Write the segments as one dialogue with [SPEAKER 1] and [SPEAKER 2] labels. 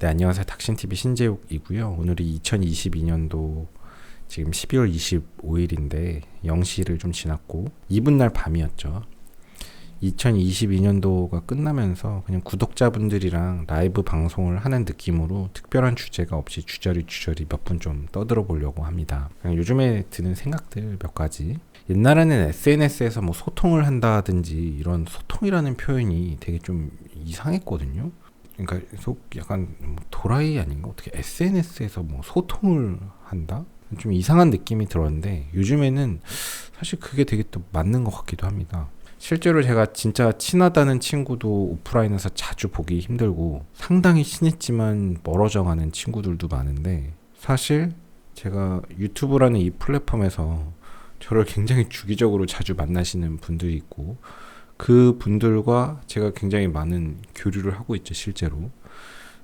[SPEAKER 1] 네, 안녕하세요. 닥신TV 신재욱이고요. 오늘이 2022년도 지금 12월 25일인데 0시를 좀 지났고 이분 날 밤이었죠. 2022년도가 끝나면서 그냥 구독자분들이랑 라이브 방송을 하는 느낌으로 특별한 주제가 없이 주저리 주저리 몇 분 좀 떠들어 보려고 합니다. 요즘에 드는 생각들 몇 가지. 옛날에는 SNS에서 뭐 소통을 한다든지 이런 소통이라는 표현이 되게 좀 이상했거든요. 그러니까 속 약간 뭐 도라이 아닌가 어떻게 SNS에서 뭐 소통을 한다? 좀 이상한 느낌이 들었는데 요즘에는 사실 그게 되게 또 맞는 것 같기도 합니다. 실제로 제가 진짜 친하다는 친구도 오프라인에서 자주 보기 힘들고 상당히 친했지만 멀어져 가는 친구들도 많은데 사실 제가 유튜브라는 이 플랫폼에서 저를 굉장히 주기적으로 자주 만나시는 분들이 있고 그 분들과 제가 굉장히 많은 교류를 하고 있죠, 실제로.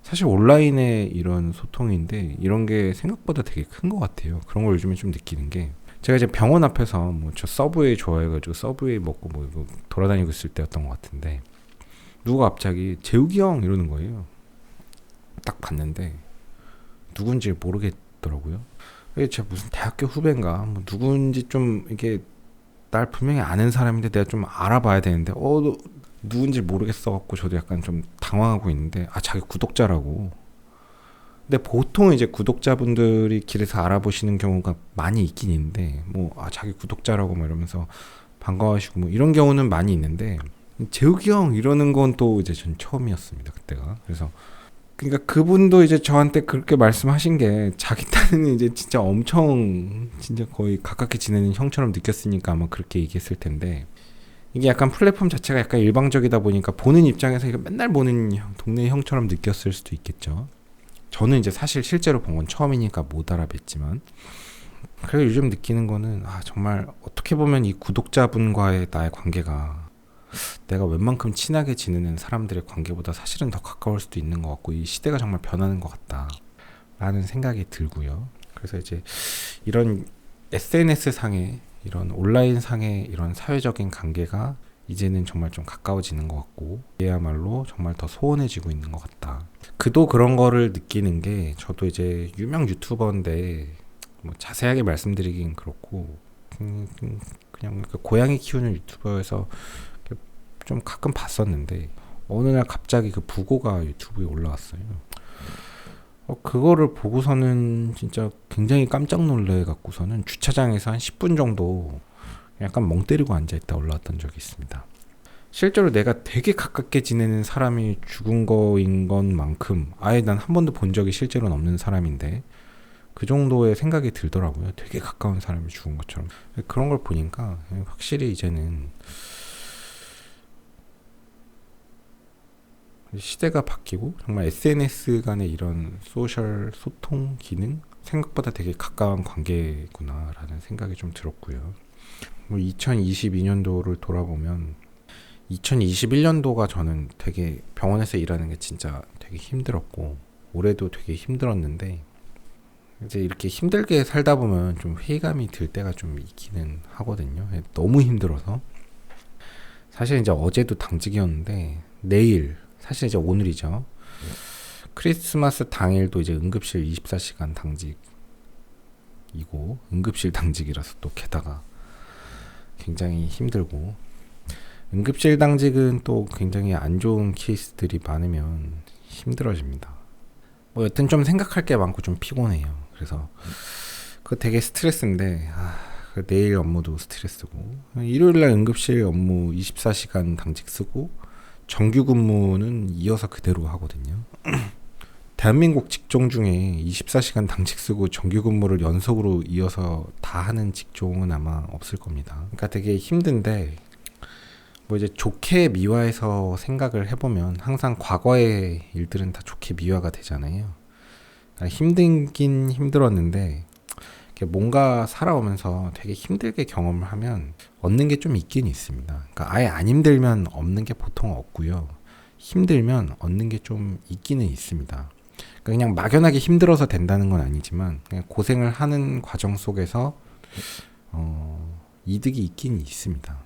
[SPEAKER 1] 사실 온라인의 이런 소통인데 이런 게 생각보다 되게 큰 것 같아요. 그런 걸 요즘에 좀 느끼는 게 제가 이제 병원 앞에서 뭐 저 서브웨이 좋아해가지고 서브웨이 먹고 뭐 돌아다니고 있을 때였던 것 같은데 누가 갑자기 재욱이 형 이러는 거예요. 딱 봤는데 누군지 모르겠더라고요. 제가 무슨 대학교 후배인가 뭐 누군지 좀 이게 날 분명히 아는 사람인데 내가 좀 알아봐야 되는데 어 누군지 모르겠어 갖고 저도 약간 좀 당황하고 있는데 아 자기 구독자라고. 근데 보통 이제 구독자분들이 길에서 알아보시는 경우가 많이 있긴 있는데 뭐 아 자기 구독자라고 뭐 이러면서 반가워하시고 뭐 이런 경우는 많이 있는데 재욱이 형 이러는 건 또 이제 전 처음이었습니다 그때가. 그래서 그러니까 그분도 이제 저한테 그렇게 말씀하신 게 자기 딴에는 이제 진짜 엄청 진짜 거의 가깝게 지내는 형처럼 느꼈으니까 아마 그렇게 얘기했을 텐데 이게 약간 플랫폼 자체가 약간 일방적이다 보니까 보는 입장에서 이거 맨날 보는 형, 동네 형처럼 느꼈을 수도 있겠죠. 저는 이제 사실 실제로 본 건 처음이니까 못 알아뵀지만 그래서 요즘 느끼는 거는 아 정말 어떻게 보면 이 구독자분과의 나의 관계가 내가 웬만큼 친하게 지내는 사람들의 관계보다 사실은 더 가까울 수도 있는 것 같고 이 시대가 정말 변하는 것 같다라는 생각이 들고요. 그래서 이제 이런 SNS 상의 이런 온라인 상의 이런 사회적인 관계가 이제는 정말 좀 가까워지는 것 같고 얘야말로 정말 더 소원해지고 있는 것 같다. 그도 그런 거를 느끼는 게 저도 이제 유명 유튜버인데 뭐 자세하게 말씀드리긴 그렇고 음, 그냥 그 고양이 키우는 유튜버에서 좀 가끔 봤었는데 어느 날 갑자기 그 부고가 유튜브에 올라왔어요. 어, 그거를 보고서는 진짜 굉장히 깜짝 놀래 갖고서는 주차장에서 한 10분 정도 약간 멍 때리고 앉아 있다 올라왔던 적이 있습니다. 실제로 내가 되게 가깝게 지내는 사람이 죽은 거인 것만큼 아예 난 한 번도 본 적이 실제로는 없는 사람인데 그 정도의 생각이 들더라고요. 되게 가까운 사람이 죽은 것처럼. 그런 걸 보니까 확실히 이제는 시대가 바뀌고 정말 SNS 간의 이런 소셜 소통 기능 생각보다 되게 가까운 관계구나라는 생각이 좀 들었고요. 뭐 2022년도를 돌아보면 2021년도가 저는 되게 병원에서 일하는 게 진짜 되게 힘들었고 올해도 되게 힘들었는데 이제 이렇게 힘들게 살다 보면 좀 회의감이 들 때가 좀 있기는 하거든요. 너무 힘들어서 사실 이제 어제도 당직이었는데 내일 사실 이제 오늘이죠. 크리스마스 당일도 이제 응급실 24시간 당직이고 응급실 당직이라서 또 게다가 굉장히 힘들고 응급실 당직은 또 굉장히 안 좋은 케이스들이 많으면 힘들어집니다. 뭐 여튼 좀 생각할 게 많고 좀 피곤해요. 그래서 그거 되게 스트레스인데 아, 그 내일 업무도 스트레스고 일요일 날 응급실 업무 24시간 당직 쓰고 정규 근무는 이어서 그대로 하거든요. 대한민국 직종 중에 24시간 당직 쓰고 정규 근무를 연속으로 이어서 다 하는 직종은 아마 없을 겁니다. 그러니까 되게 힘든데 뭐 이제 좋게 미화해서 생각을 해보면 항상 과거의 일들은 다 좋게 미화가 되잖아요. 그러니까 힘들긴 힘들었는데 뭔가 살아오면서 되게 힘들게 경험을 하면 얻는 게 좀 있긴 있습니다. 그러니까 아예 안 힘들면 없는 게 보통 없고요. 힘들면 얻는 게 좀 있기는 있습니다. 그러니까 그냥 막연하게 힘들어서 된다는 건 아니지만 그냥 고생을 하는 과정 속에서 어, 이득이 있긴 있습니다.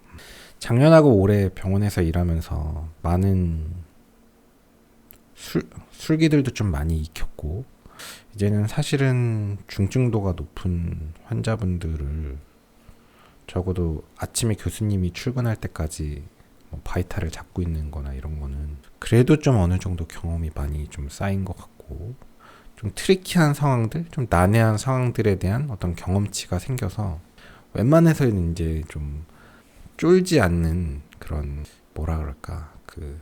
[SPEAKER 1] 작년하고 올해 병원에서 일하면서 많은 술 술기들도 좀 많이 익혔고 이제는 사실은 중증도가 높은 환자분들을 적어도 아침에 교수님이 출근할 때까지 뭐 바이탈을 잡고 있는 거나 이런 거는 그래도 좀 어느 정도 경험이 많이 좀 쌓인 것 같고 좀 트리키한 상황들, 좀 난해한 상황들에 대한 어떤 경험치가 생겨서 웬만해서는 이제 좀 쫄지 않는 그런 뭐라 그럴까 그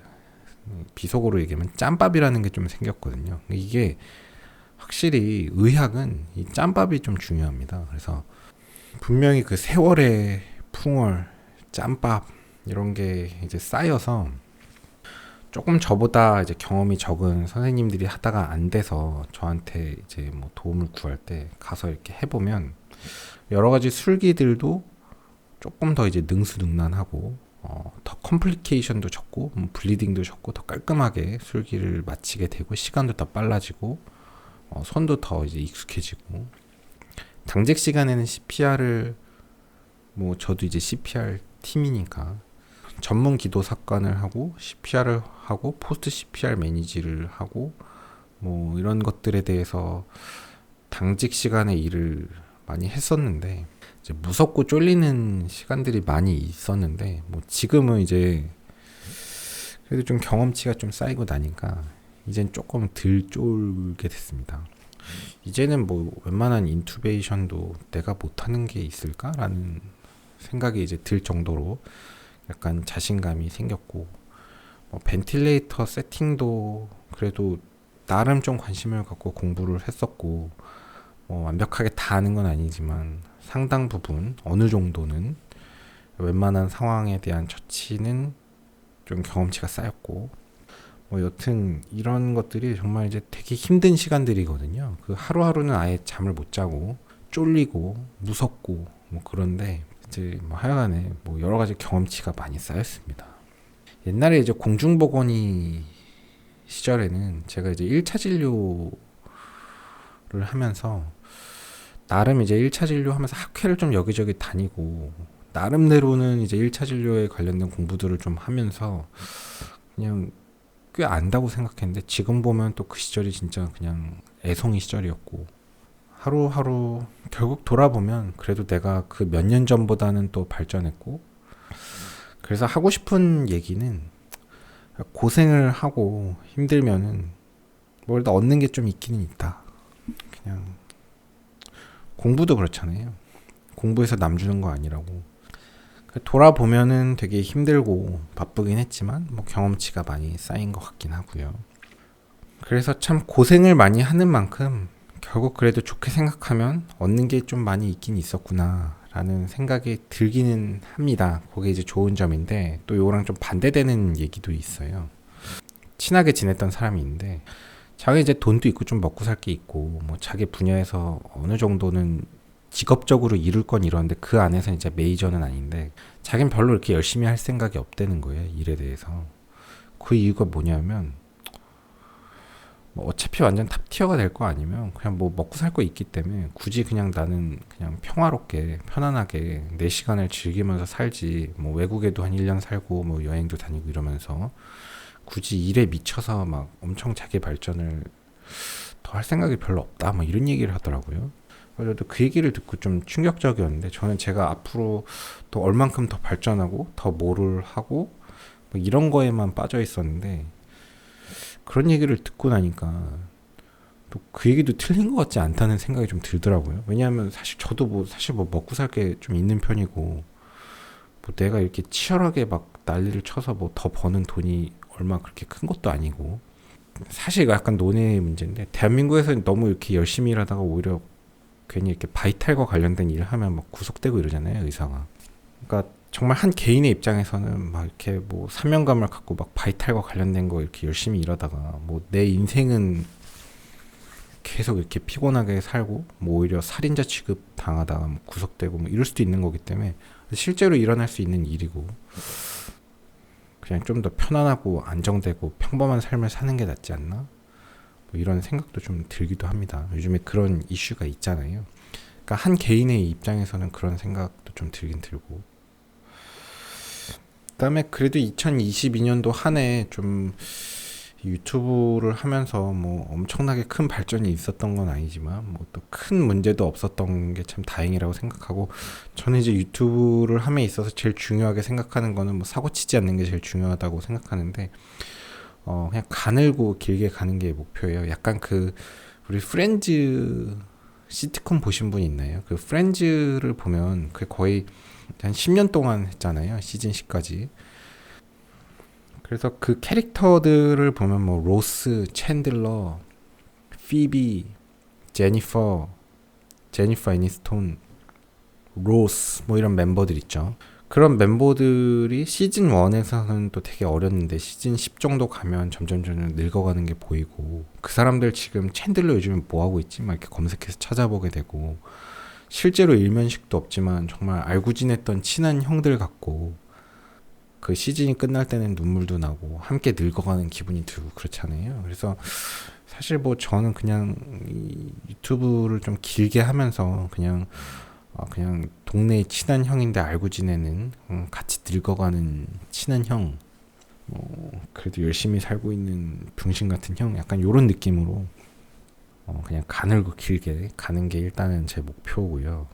[SPEAKER 1] 비속어로 얘기하면 짬밥이라는 게 좀 생겼거든요. 이게 확실히 의학은 이 짬밥이 좀 중요합니다. 그래서 분명히 그 세월의 풍월, 짬밥 이런 게 이제 쌓여서 조금 저보다 이제 경험이 적은 선생님들이 하다가 안 돼서 저한테 이제 뭐 도움을 구할 때 가서 이렇게 해보면 여러 가지 술기들도 조금 더 이제 능수능란하고 어, 더 컴플리케이션도 적고 뭐 블리딩도 적고 더 깔끔하게 술기를 마치게 되고 시간도 더 빨라지고 어, 손도 더 이제 익숙해지고 당직 시간에는 CPR을 뭐 저도 이제 CPR 팀이니까 전문 기도 삭관을 하고 CPR을 하고 포스트 CPR 매니지를 하고 뭐 이런 것들에 대해서 당직 시간에 일을 많이 했었는데 이제 무섭고 쫄리는 시간들이 많이 있었는데 뭐 지금은 이제 그래도 좀 경험치가 좀 쌓이고 나니까 이젠 조금 덜 쫄게 됐습니다. 이제는 뭐 웬만한 인투베이션도 내가 못하는 게 있을까라는 생각이 이제 들 정도로 약간 자신감이 생겼고 뭐 벤틸레이터 세팅도 그래도 나름 좀 관심을 갖고 공부를 했었고 뭐 완벽하게 다 아는 건 아니지만 상당 부분 어느 정도는 웬만한 상황에 대한 처치는 좀 경험치가 쌓였고 뭐 여튼 이런 것들이 정말 이제 되게 힘든 시간들이거든요. 그 하루하루는 아예 잠을 못 자고 쫄리고 무섭고 뭐 그런데 이제 뭐 하여간에 뭐 여러 가지 경험치가 많이 쌓였습니다. 옛날에 이제 공중보건이 시절에는 제가 이제 1차 진료를 하면서 나름 이제 1차 진료 하면서 학회를 좀 여기저기 다니고 나름대로는 이제 1차 진료에 관련된 공부들을 좀 하면서 그냥 꽤 안다고 생각했는데 지금 보면 또 그 시절이 진짜 그냥 애송이 시절이었고 하루하루 결국 돌아보면 그래도 내가 그 몇 년 전보다는 또 발전했고 그래서 하고 싶은 얘기는 고생을 하고 힘들면은 뭘 더 얻는 게 좀 있기는 있다. 그냥 공부도 그렇잖아요. 공부해서 남 주는 거 아니라고. 돌아보면은 되게 힘들고 바쁘긴 했지만 뭐 경험치가 많이 쌓인 것 같긴 하고요. 그래서 참 고생을 많이 하는 만큼 결국 그래도 좋게 생각하면 얻는 게 좀 많이 있긴 있었구나 라는 생각이 들기는 합니다. 그게 이제 좋은 점인데 또 요거랑 좀 반대되는 얘기도 있어요. 친하게 지냈던 사람이 있는데 자기 이제 돈도 있고 좀 먹고 살 게 있고 뭐 자기 분야에서 어느 정도는 직업적으로 이룰 건 이러는데 그 안에서 이제 메이저는 아닌데 자기는 별로 이렇게 열심히 할 생각이 없다는 거예요 일에 대해서 그 이유가 뭐냐면 뭐 어차피 완전 탑티어가 될 거 아니면 그냥 뭐 먹고 살 거 있기 때문에 굳이 그냥 나는 그냥 평화롭게 편안하게 내 시간을 즐기면서 살지 뭐 외국에도 한 1년 살고 뭐 여행도 다니고 이러면서 굳이 일에 미쳐서 막 엄청 자기 발전을 더 할 생각이 별로 없다 뭐 이런 얘기를 하더라고요. 그래도 그 얘기를 듣고 좀 충격적이었는데 저는 제가 앞으로 또 얼만큼 더 발전하고 더 뭐를 하고 뭐 이런 거에만 빠져 있었는데 그런 얘기를 듣고 나니까 또 그 얘기도 틀린 것 같지 않다는 생각이 좀 들더라고요. 왜냐하면 사실 저도 뭐 사실 뭐 먹고 살 게 좀 있는 편이고 뭐 내가 이렇게 치열하게 막 난리를 쳐서 뭐 더 버는 돈이 얼마 그렇게 큰 것도 아니고 사실 약간 논의 문제인데 대한민국에서 너무 이렇게 열심히 일하다가 오히려 괜히 이렇게 바이탈과 관련된 일을 하면 막 구속되고 이러잖아요 의사가. 그러니까 정말 한 개인의 입장에서는 막 이렇게 뭐 사명감을 갖고 막 바이탈과 관련된 거 이렇게 열심히 일하다가 뭐 내 인생은 계속 이렇게 피곤하게 살고 뭐 오히려 살인자 취급 당하다가 뭐 구속되고 뭐 이럴 수도 있는 거기 때문에 실제로 일어날 수 있는 일이고 그냥 좀 더 편안하고 안정되고 평범한 삶을 사는 게 낫지 않나? 뭐 이런 생각도 좀 들기도 합니다. 요즘에 그런 이슈가 있잖아요. 그러니까 한 개인의 입장에서는 그런 생각도 좀 들긴 들고. 그다음에 그래도 2022년도 한 해 좀 유튜브를 하면서 뭐 엄청나게 큰 발전이 있었던 건 아니지만 뭐 또 큰 문제도 없었던 게 참 다행이라고 생각하고 저는 이제 유튜브를 함에 있어서 제일 중요하게 생각하는 거는 뭐 사고 치지 않는 게 제일 중요하다고 생각하는데 어 그냥 가늘고 길게 가는 게 목표예요. 약간 그 우리 프렌즈 시트콤 보신 분 있나요? 그 프렌즈를 보면 그 거의 한 10년 동안 했잖아요. 시즌 10까지. 그래서 그 캐릭터들을 보면 뭐 로스, 챈들러, 피비, 제니퍼, 제니퍼 애니스톤, 로스 뭐 이런 멤버들 있죠. 그런 멤버들이 시즌 1에서는 또 되게 어렸는데 시즌 10 정도 가면 점점 점점 늙어가는 게 보이고 그 사람들 지금 챈들러 요즘에 뭐 하고 있지? 막 이렇게 검색해서 찾아보게 되고 실제로 일면식도 없지만 정말 알고 지냈던 친한 형들 같고 그 시즌이 끝날 때는 눈물도 나고 함께 늙어가는 기분이 들고 그렇잖아요. 그래서 사실 뭐 저는 그냥 이 유튜브를 좀 길게 하면서 그냥 어 그냥 동네 친한 형인데 알고 지내는 음 같이 늙어가는 친한 형. 뭐 그래도 열심히 살고 있는 병신 같은 형 약간 요런 느낌으로 어 그냥 가늘고 길게 가는 게 일단은 제 목표고요.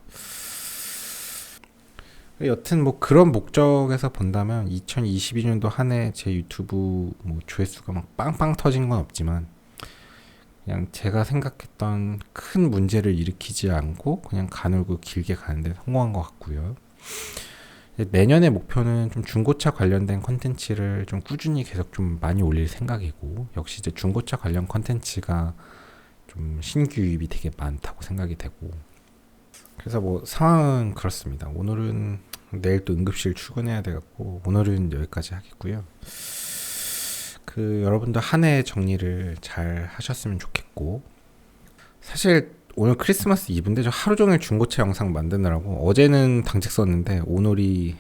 [SPEAKER 1] 여튼 뭐 그런 목적에서 본다면 2022년도 한 해 제 유튜브 뭐 조회수가 막 빵빵 터진 건 없지만 그냥 제가 생각했던 큰 문제를 일으키지 않고 그냥 가늘고 길게 가는데 성공한 것 같고요. 내년의 목표는 좀 중고차 관련된 컨텐츠를 좀 꾸준히 계속 좀 많이 올릴 생각이고 역시 이제 중고차 관련 컨텐츠가 좀 신규 유입이 되게 많다고 생각이 되고 그래서 뭐 상황은 그렇습니다. 오늘은 내일 또 응급실 출근해야 돼갖고 오늘은 여기까지 하겠고요. 그 여러분들 한해 정리를 잘 하셨으면 좋겠고. 사실 오늘 크리스마스 이브인데 저 하루 종일 중고차 영상 만드느라고 어제는 당직 썼는데 오늘이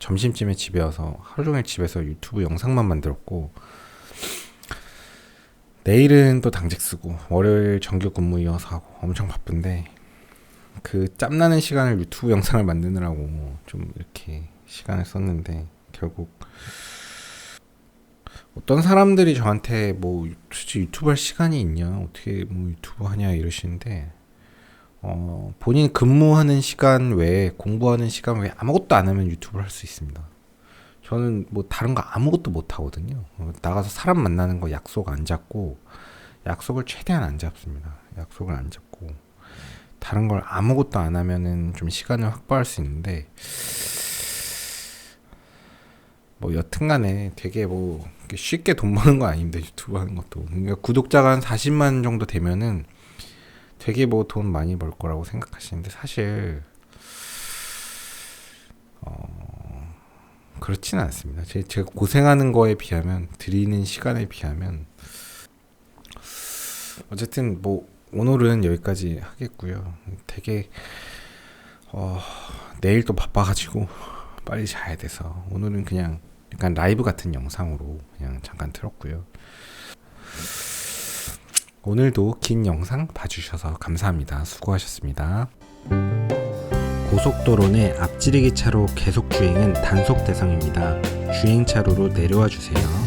[SPEAKER 1] 점심쯤에 집에 와서 하루 종일 집에서 유튜브 영상만 만들었고. 내일은 또 당직 쓰고 월요일 정규 근무 이어서 하고 엄청 바쁜데 그 짬나는 시간을 유튜브 영상을 만드느라고 좀 이렇게 시간을 썼는데 결국 어떤 사람들이 저한테 뭐 도대체 유튜브 할 시간이 있냐 어떻게 뭐 유튜브 하냐 이러시는데 어 본인 근무하는 시간 외에 공부하는 시간 외에 아무것도 안 하면 유튜브를 할 수 있습니다. 저는 뭐 다른 거 아무것도 못 하거든요. 어, 나가서 사람 만나는 거 약속 안 잡고 약속을 최대한 안 잡습니다. 약속을 안 잡고 다른 걸 아무것도 안 하면은 좀 시간을 확보할 수 있는데 뭐 여튼간에 되게 뭐 쉽게 돈 버는 거 아닌데 유튜브 하는 것도 그러니까 구독자가 한 40만 정도 되면은 되게 뭐 돈 많이 벌 거라고 생각하시는데 사실 어 그렇지는 않습니다. 제, 제가 고생하는 거에 비하면 드리는 시간에 비하면 어쨌든 뭐 오늘은 여기까지 하겠고요. 되게 어, 내일 또 바빠가지고 빨리 자야 돼서 오늘은 그냥 약간 라이브 같은 영상으로 그냥 잠깐 틀었고요. 오늘도 긴 영상 봐주셔서 감사합니다. 수고하셨습니다. 고속도로 내 앞지르기 차로 계속 주행은 단속 대상입니다. 주행 차로로 내려와 주세요.